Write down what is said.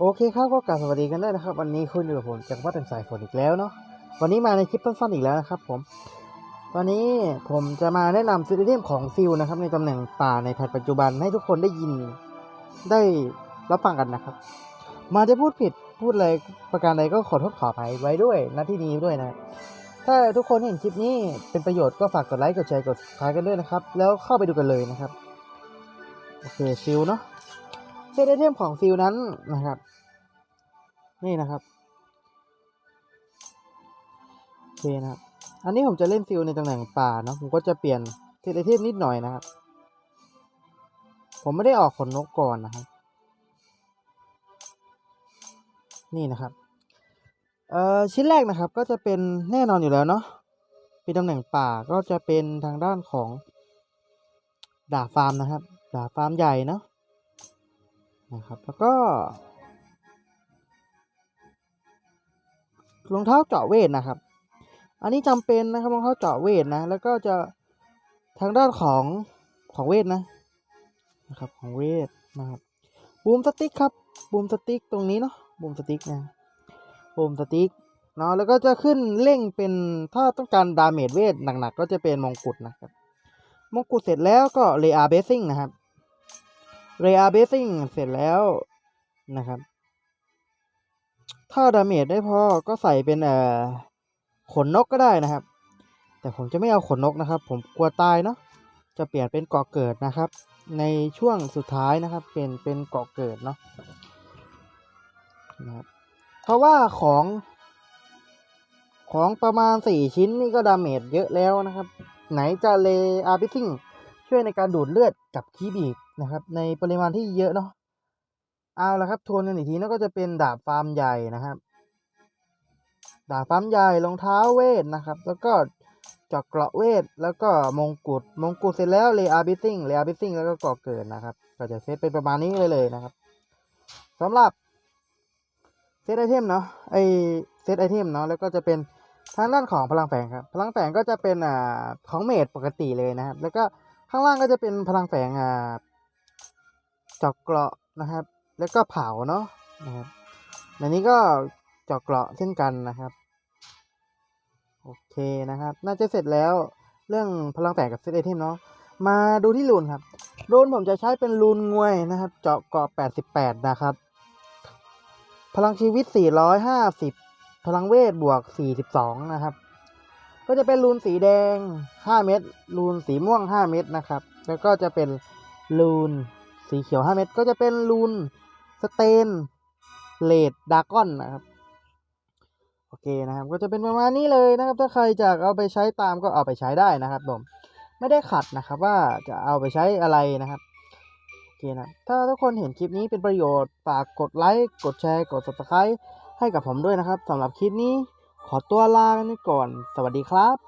โอเคครับก็กลับสวัสดีกันได้นะครับ วันนี้คุณอยู่กับผมจากวัดเป็นสายฝนอีกแล้วเนาะวันนี้มาในคลิปสั้นๆอีกแล้วนะครับผมวันนี้ผมจะมาแนะนำซีรีส์ของฟิลนะครับในตำแหน่งป่าในแพทปัจจุบันให้ทุกคนได้ยินได้รับฟังกันนะครับ มาจะพูดผิดพูดอะไรประการใดก็ขอโทษขออภัยไว้ด้วยณที่นี้ด้วยนะถ้าทุกคนเห็นคลิปนี้เป็นประโยชน์ก็ฝากกดไลค์กดแชร์กด subscribe กันด้วยนะครับ แล้วเข้าไปดูกันเลยนะครับโอเคฟิลเนาะ ซตไอเทมของฟิลนั้นนะครับ นี่นะครับโอเคนะครับ อันนี้ผมจะเล่นฟิลในตำแหน่งป่าเนาะผมก็จะเปลี่ยนเซตไอเทมนิดหน่อยนะครับ ผมไม่ได้ออกขนนกก่อนนะครับ นี่นะครับเอ่อชิ้นแรกนะครับก็จะเป็นแน่นอนอยู่แล้วเนาะเป็นตำแหน่งป่าก็จะเป็นทางด้านของดาบฟาร์มนะครับดาบฟาร์มใหญ่เนาะ นะครับ แล้วก็รองเท้าเจาะเวทนะครับ อันนี้จำเป็นนะครับรองเท้าเจาะเวทนะ แล้วก็จะทางด้านของของเวทนะนะครับของเวทนะครับบูมสติ๊กครับบูมสติ๊กตรงนี้เนาะบูมสติ๊กนะโฮมสติ๊กเนาะแล้วก็จะขึ้นเร่งเป็นถ้าต้องการดาเมจเวทหนักๆก็จะเป็นมงกุฎนะครับมงกุฎเสร็จแล้วก็เรอาเบสซิ่งนะครับ เรอาเบสซิ่งเสร็จแล้วนะครับ ถ้าดาเมจได้พอก็ใส่เป็นเอ่อขนนกก็ได้นะครับ แต่ผมจะไม่เอาขนนกนะครับ ผมกลัวตายเนาะจะเปลี่ยนเป็นเกาะเกิดนะครับ ในช่วงสุดท้ายนะครับ เป็นเป็นเกาะเกิดเนาะนะครับเพราะว่าของของประมาณสี่ชิ้นนี่ก็ดาเมจเยอะแล้วนะครับ ไหนจะเลอาร์บิซิ่งช่วยในการดูดเลือดกับคีบีก นะครับ ในปริมาณที่เยอะเนาะเอาละครับทวนกันอีกทีนั่นก็จะเป็นดาบฟาร์มใหญ่นะครับ ดาบฟาร์มใหญ่รองเท้าเวทนะครับ แล้วก็จอกเกราะเวท แล้วก็มงกุฎมงกุฎเสร็จแล้วเลอาบิซิงเลอาบิซิงแล้วก็ก่อเกิดนะครับ ก็จะเซตเป็นประมาณนี้เลยเลยนะครับสำหรับเซตไอเทมเนาะไอเซตไอเทมเนาะแล้วก็จะเป็นทางด้านของพลังแฝงครับพลังแฝงก็จะเป็นอ่าของเมดปกติเลยนะครับ แล้วก็ข้างล่างก็จะเป็นพลังแฝงอ่า เจอกเกราะนะครับ แล้วก็เผาเนาะนะครับในนี้ก็เจอกเกราะเช่นกันนะครับ โอเคนะครับ น่าจะเสร็จแล้วเรื่องพลังแฝงกับเซตไอเทมเนาะ มาดูที่รูนครับ รูนผมจะใช้เป็นรูนงวยนะครับ เจาะเกราะ 88 นะครับ พลังชีวิต 450 พลังเวทบวก 42 นะครับ ก็จะเป็นรูนสีแดง 5 เม็ด รูนสีม่วง 5 เม็ดนะครับ แล้วก็จะเป็นรูน สีเขียว 5 เม็ดก็จะเป็นรูนสเตนเลดดากอนนะครับ โอเคนะครับ ก็จะเป็นประมาณนี้เลยนะครับ ถ้าใครจะเอาไปใช้ตามก็เอาไปใช้ได้นะครับผมไม่ได้ขัดนะครับว่าจะเอาไปใช้อะไรนะครับโอเคนะถ้าทุกคนเห็นคลิปนี้เป็นประโยชน์ฝากกดไลค์กดแชร์กด subscribe ให้กับผมด้วยนะครับสำหรับคลิปนี้ขอตัวลาไปก่อน สวัสดีครับ